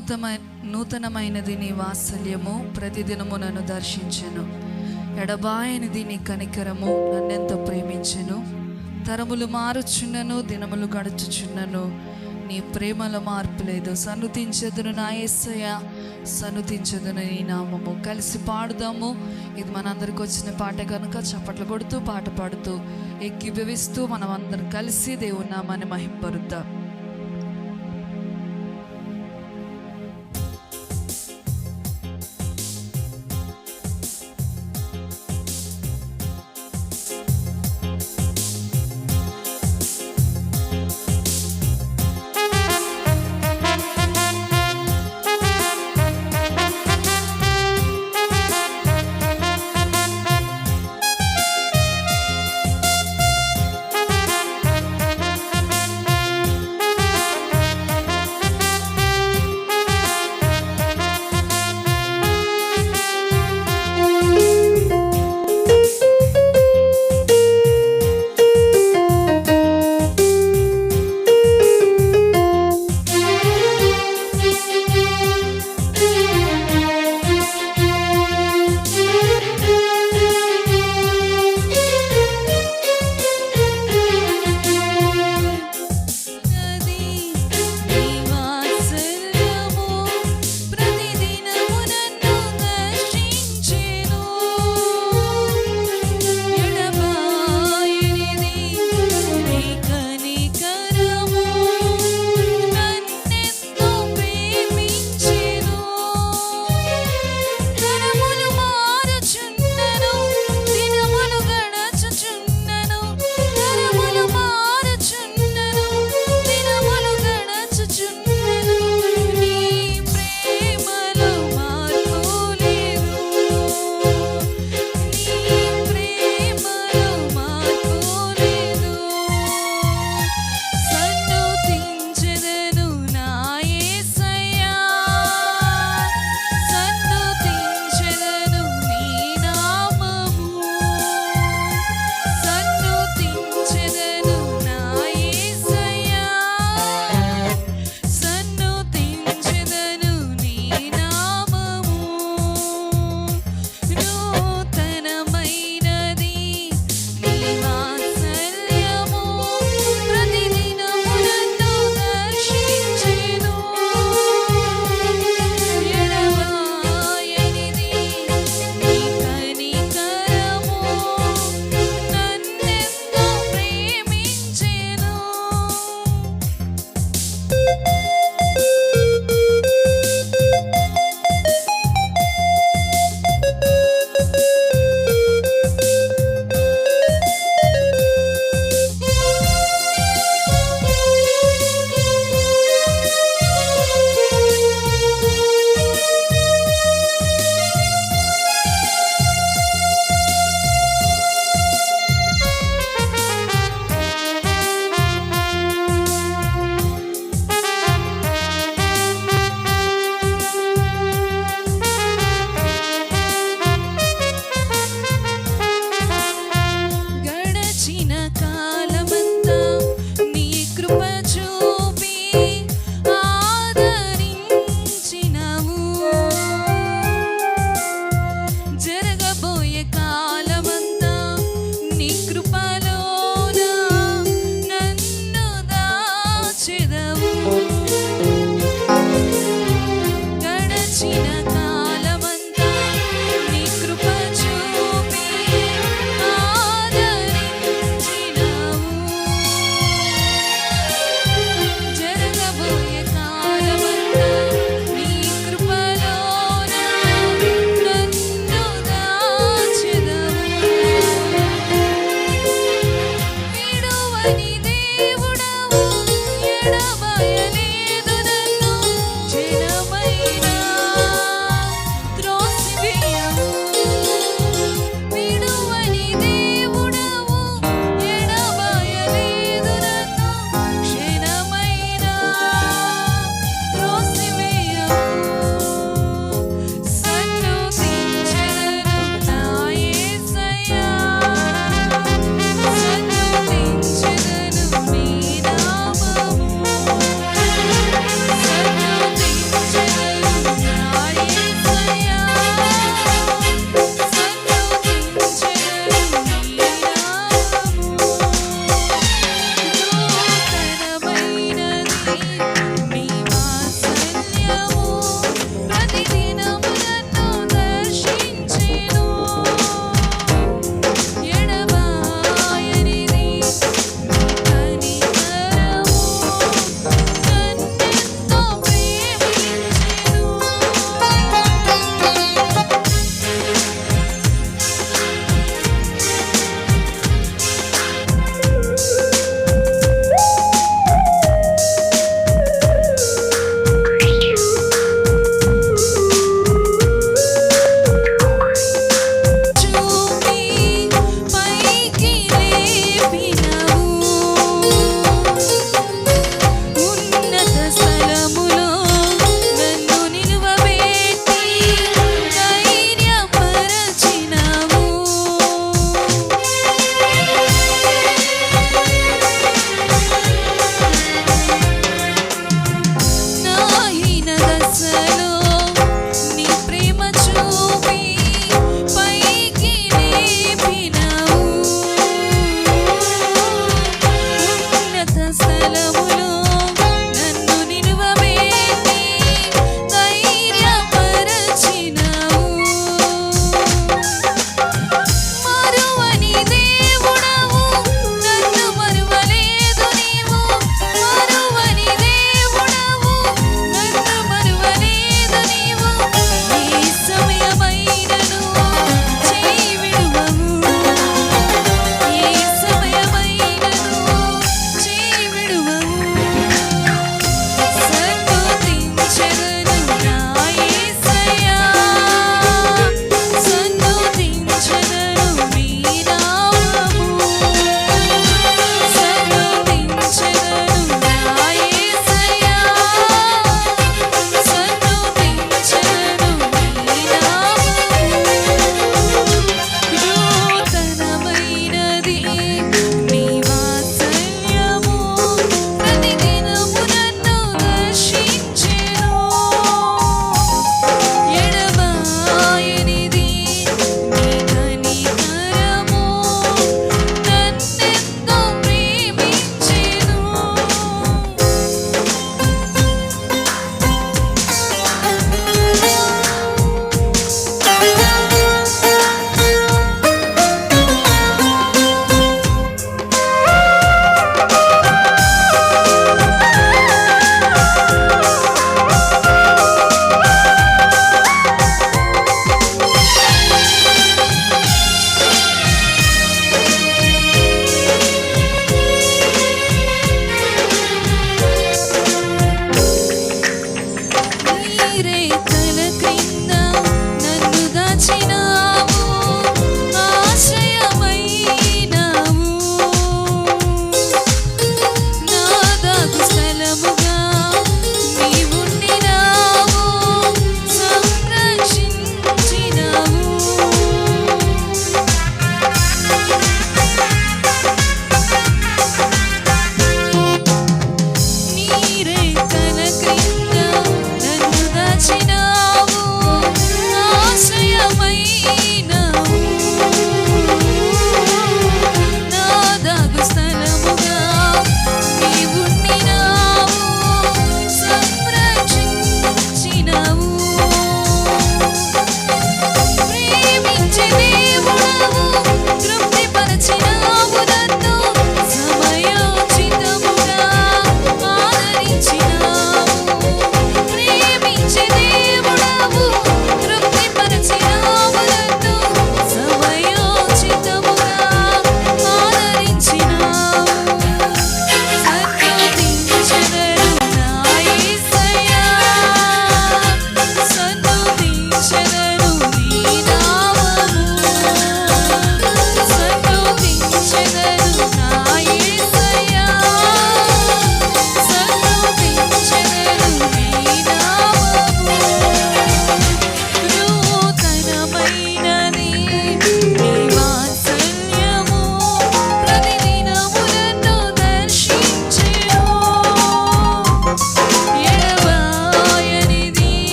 నూతన నూతనమైనది నీ వాత్సల్యము. ప్రతిదినము నన్ను దర్శించెను. ఎడబాయనిది నీ కనికరము. నన్నెంత ప్రేమించెను. తరములు మారుచున్నను దినములు గడుచుచున్నను. నీ ప్రేమలో మార్పు లేదు సనుతించదును నా యేసయ్య సనుతించదును నీ నామము. కలిసి పాడుదాము. ఇది మనందరికి వచ్చిన పాట కనుక చప్పట్లు కొడుతూ పాట పాడుతూ ఎక్కిభవిస్తూ మనం అందరం కలిసి దేవుని నామాన్ని మహింపరుద్దాం.